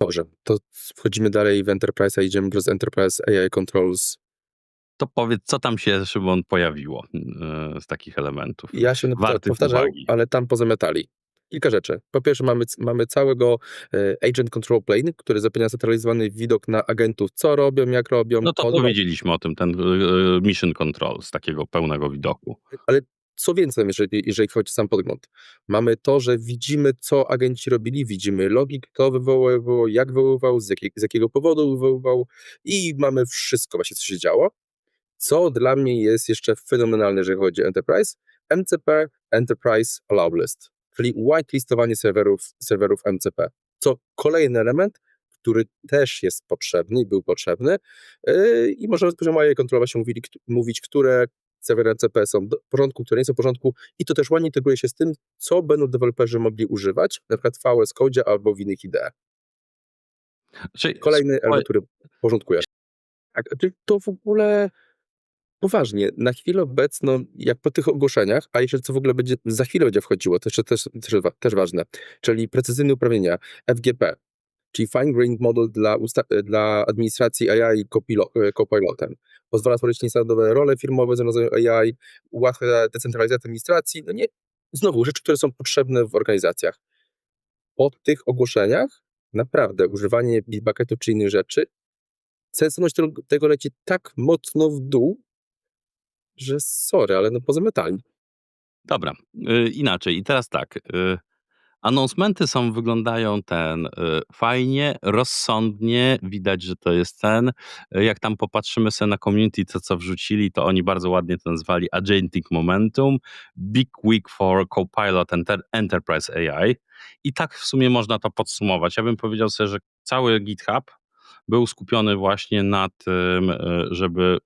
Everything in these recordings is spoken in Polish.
Dobrze, to wchodzimy dalej w Enterprise, a idziemy przez Enterprise AI Controls. To powiedz, co tam się, Szymon, pojawiło yy, z takich elementów? Ja się Wartych uwagi. ale tam pozamiatali. Kilka rzeczy. Po pierwsze mamy, mamy całego e, Agent Control Plane, który zapewnia centralizowany widok na agentów, co robią, jak robią. No to powiedzieliśmy o tym, ten yy, mission control z takiego pełnego widoku. Ale co więcej, jeżeli, jeżeli chodzi o sam podgląd, mamy to, że widzimy, co agenci robili, widzimy logi, kto wywoływał, jak wywoływał, z, jakiej, z jakiego powodu wywoływał i mamy wszystko właśnie, co się działo. Co dla mnie jest jeszcze fenomenalne, jeżeli chodzi o Enterprise, MCP Enterprise Allow List, czyli whitelistowanie serwerów, serwerów MCP. Co kolejny element, który też jest potrzebny i był potrzebny yy, i możemy z poziomu AI kontrola się mówili, mówić, które serwery MCP są w porządku, które nie są w porządku i to też ładnie integruje się z tym, co będą deweloperzy mogli używać, na przykład w VS Code albo w innych IDE. Czyli, Kolejny element, który porządkuje. Tak, to w ogóle poważnie, na chwilę obecną, jak po tych ogłoszeniach, a jeszcze co w ogóle będzie, za chwilę będzie wchodziło, to jeszcze też, też, też ważne, czyli precyzyjne uprawnienia, FGP, czyli Fine Grained Model dla, dla administracji AI e, copilotem. Pozwala stworzyć niestandardowe role firmowe z AI, ułatwia decentralizację administracji, no nie, znowu rzeczy, które są potrzebne w organizacjach. Po tych ogłoszeniach naprawdę używanie Bitbucketu czy innych rzeczy sensowność tego, tego leci tak mocno w dół, że sorry, ale no pozamiatali. Dobra, y, inaczej. I teraz tak. Y, announcementy są, wyglądają ten y, fajnie, rozsądnie, widać, że to jest ten. Jak tam popatrzymy sobie na community, to co wrzucili, to oni bardzo ładnie to nazwali Agentic Momentum, Big Week for Copilot Enter Enterprise AI. I tak w sumie można to podsumować. Ja bym powiedział sobie, że cały GitHub był skupiony właśnie na tym, y, żeby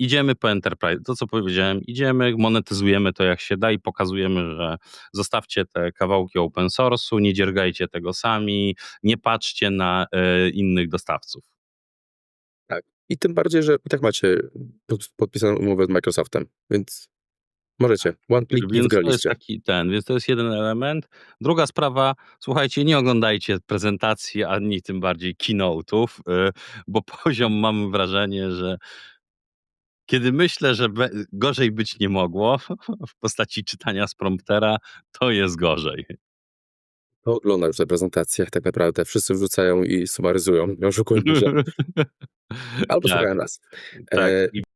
idziemy po enterprise, to co powiedziałem, idziemy, monetyzujemy to jak się da i pokazujemy, że zostawcie te kawałki open source'u, nie dziergajcie tego sami, nie patrzcie na e, innych dostawców. I tym bardziej, że i tak macie pod, podpisaną umowę z Microsoftem, więc możecie. One click Więc to jest taki ten, więc to jest jeden element. Druga sprawa, słuchajcie, nie oglądajcie prezentacji, ani tym bardziej keynote'ów, y, bo poziom mam wrażenie, że kiedy myślę, że gorzej być nie mogło w postaci czytania z promptera, to jest gorzej. To oglądam już te prezentacje, tak naprawdę. Wszyscy wrzucają i sumaryzują, nie oszukujmy się. Albo Tak. słuchają nas. Tak. E,